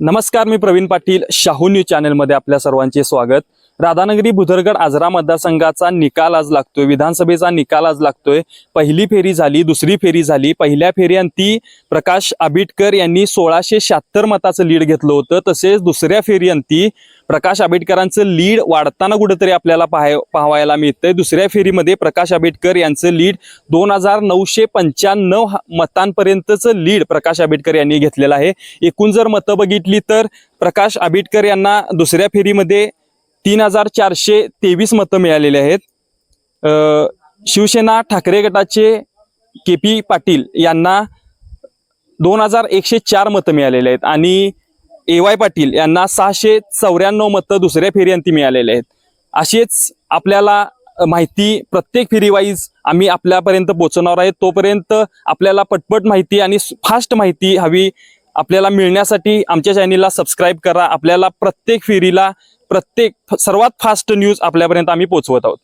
नमस्कार मी प्रवीण पाटील शाहू न्यूज चॅनलमध्ये आपल्या सर्वांचे स्वागत. राधानगरी बुधरगड आजरा मतदारसंघाचा निकाल आज लागतोय. विधानसभेचा निकाल आज लागतोय. पहिली फेरी झाली दुसरी फेरी झाली. पहिल्या फेरीअंती प्रकाश आबिटकर यांनी सोळाशे शहात्तर मताचं लीड घेतलं होतं. तसेच दुसऱ्या फेरीअंती प्रकाश आंबेडकरांचं लीड वाढताना कुठेतरी आपल्याला पाहाय पाहायला मिळतंय. दुसऱ्या फेरीमध्ये प्रकाश आंबेडकर यांचं लीड दोन हजार नऊशे पंच्याण्णव हा- मतांपर्यंतचं लीड प्रकाश आंबेडकर यांनी घेतलेलं आहे. एकूण जर मतं बघितली तर प्रकाश आंबेडकर यांना दुसऱ्या फेरीमध्ये तीन हजार चारशे तेवीस मतं मिळालेली आहेत. शिवसेना ठाकरे गटाचे के पी पाटील यांना दोन हजार एकशे चार मतं मिळालेले आहेत आणि ए वाय पाटील यांना सहाशे चौऱ्याण्णव मतं दुसऱ्या फेरीअंती मिळालेले आहेत. असेच आपल्याला माहिती प्रत्येक फेरीवाईज आम्ही आपल्यापर्यंत पोहोचवणार आहे. तोपर्यंत आपल्याला पटपट माहिती आणि फास्ट माहिती हवी आपल्याला मिळण्यासाठी आमच्या चॅनेलला सबस्क्राईब करा. आपल्याला प्रत्येक फेरीला प्रत्येक सर्वात फास्ट न्यूज आपल्यापर्यंत आम्ही पोहोचवत आहोत.